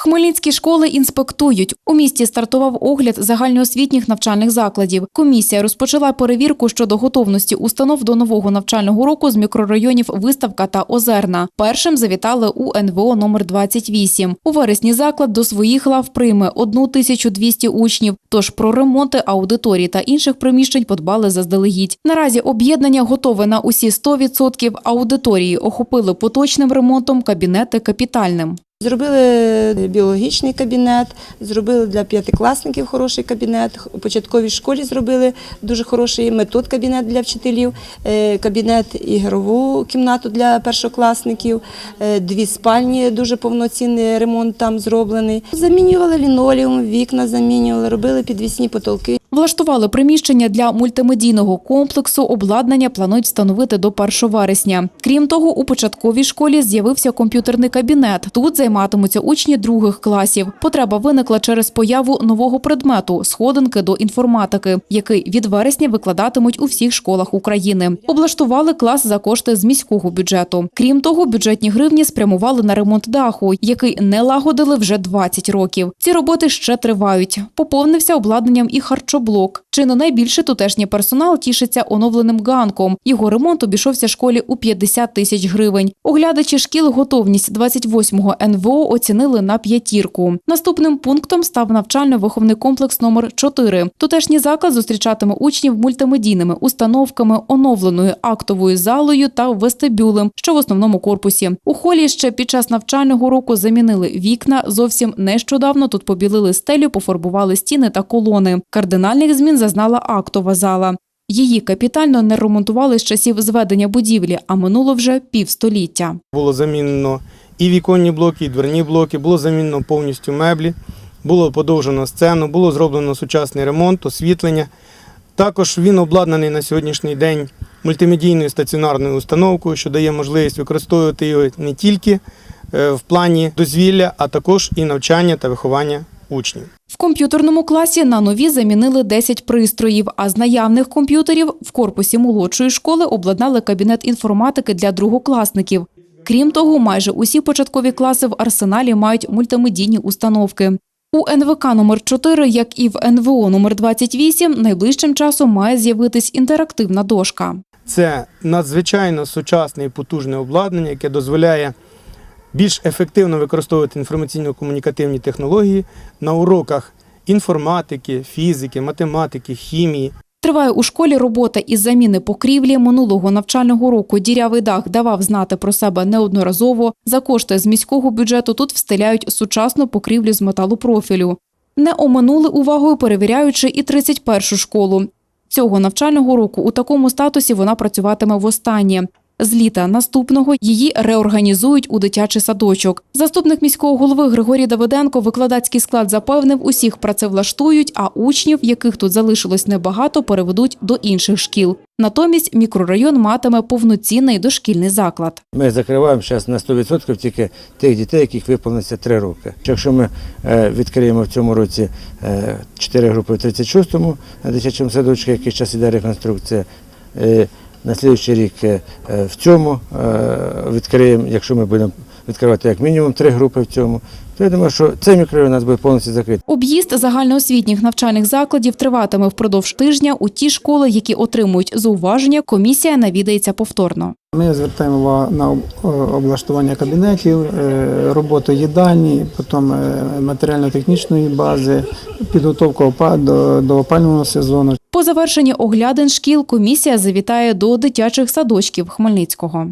Хмельницькі школи інспектують. У місті стартував огляд загальноосвітніх навчальних закладів. Комісія розпочала перевірку щодо готовності установ до нового навчального року з мікрорайонів Виставка та Озерна. Першим завітали у НВО номер 28. У вересні заклад до своїх лав прийме 1200 учнів. Тож про ремонти аудиторій та інших приміщень подбали заздалегідь. Наразі об'єднання готове на усі 100%. Аудиторії охопили поточним ремонтом, кабінети капітальним. Зробили біологічний кабінет, зробили для п'ятикласників хороший кабінет. У початковій школі зробили дуже хороший метод кабінет для вчителів, е, кабінет ігрову кімнату для першокласників, е, дві спальні, дуже повноцінний ремонт там зроблений. Замінювали лінолеум, вікна замінювали, робили підвісні потолки. Влаштували приміщення для мультимедійного комплексу. Обладнання планують встановити до 1 вересня. Крім того, у початковій школі з'явився комп'ютерний кабінет. Тут займатимуться учні других класів. Потреба виникла через появу нового предмету сходинки до інформатики, який від вересня викладатимуть у всіх школах України. Облаштували клас за кошти з міського бюджету. Крім того, бюджетні гривні спрямували на ремонт даху, який не лагодили вже 20 років. Ці роботи ще тривають. Поповнився обладнанням і харчоблок. Чи не найбільше тутешній персонал тішиться оновленим ганком. Його ремонт обійшовся школі у 50 тисяч гривень. Оглядачі шкіл готовність 28-го НВО оцінили на п'ятірку. Наступним пунктом став навчально-виховний комплекс номер 4. Тутешній заклад зустрічатиме учнів мультимедійними установками, оновленою актовою залою та вестибюлем, що в основному корпусі. У холі ще під час навчального року замінили вікна. Зовсім нещодавно тут побілили стелю, пофарбували стіни та колони. Кардинальних змін зазнала актова зала. Її капітально не ремонтували з часів зведення будівлі, а минуло вже півстоліття. Було замінено і віконні блоки, і дверні блоки, було замінено повністю меблі, було подовжено сцену, було зроблено сучасний ремонт, освітлення. Також він обладнаний на сьогоднішній день мультимедійною стаціонарною установкою, що дає можливість використовувати його не тільки е, в плані дозвілля, а також і навчання та виховання учнів. В комп'ютерному класі на нові замінили 10 пристроїв, а з наявних комп'ютерів в корпусі молодшої школи обладнали кабінет інформатики для другокласників. Крім того, майже усі початкові класи в арсеналі мають мультимедійні установки. У НВК номер 4, як і в НВО номер 28, найближчим часом має з'явитись інтерактивна дошка. Це надзвичайно сучасне і потужне обладнання, яке дозволяє більш ефективно використовувати інформаційно-комунікативні технології на уроках інформатики, фізики, математики, хімії. Триває у школі робота із заміни покрівлі. Минулого навчального року дірявий дах давав знати про себе неодноразово. За кошти з міського бюджету тут встиляють сучасну покрівлю з металопрофілю. Не оминули увагою, перевіряючи і 31-шу школу. Цього навчального року у такому статусі вона працюватиме востаннє. З літа наступного її реорганізують у дитячий садочок. Заступник міського голови Григорій Давиденко викладацький склад запевнив, усіх працевлаштують, а учнів, яких тут залишилось небагато, переведуть до інших шкіл. Натомість мікрорайон матиме повноцінний дошкільний заклад. Ми закриваємо зараз на 100% тільки тих дітей, яких виповниться 3 роки. Якщо ми е, відкриємо в цьому році 4 групи в 36-му дитячому садочку, який зараз іде реконструкція, е, на слідуючий рік е, в цьому е, відкриємо, якщо ми будемо відкривати як мінімум 3 групи в цьому, то я думаю, що цей мікрорайон у нас буде повністю закритий. Об'їзд загальноосвітніх навчальних закладів триватиме впродовж тижня. У ті школи, які отримують зауваження, комісія навідається повторно. Ми звертаємо увагу на облаштування кабінетів, е, роботу їдальні, потім е, матеріально-технічної бази, підготовку до, до опалювального сезону. По завершенні оглядин шкіл комісія завітає до дитячих садочків Хмельницького.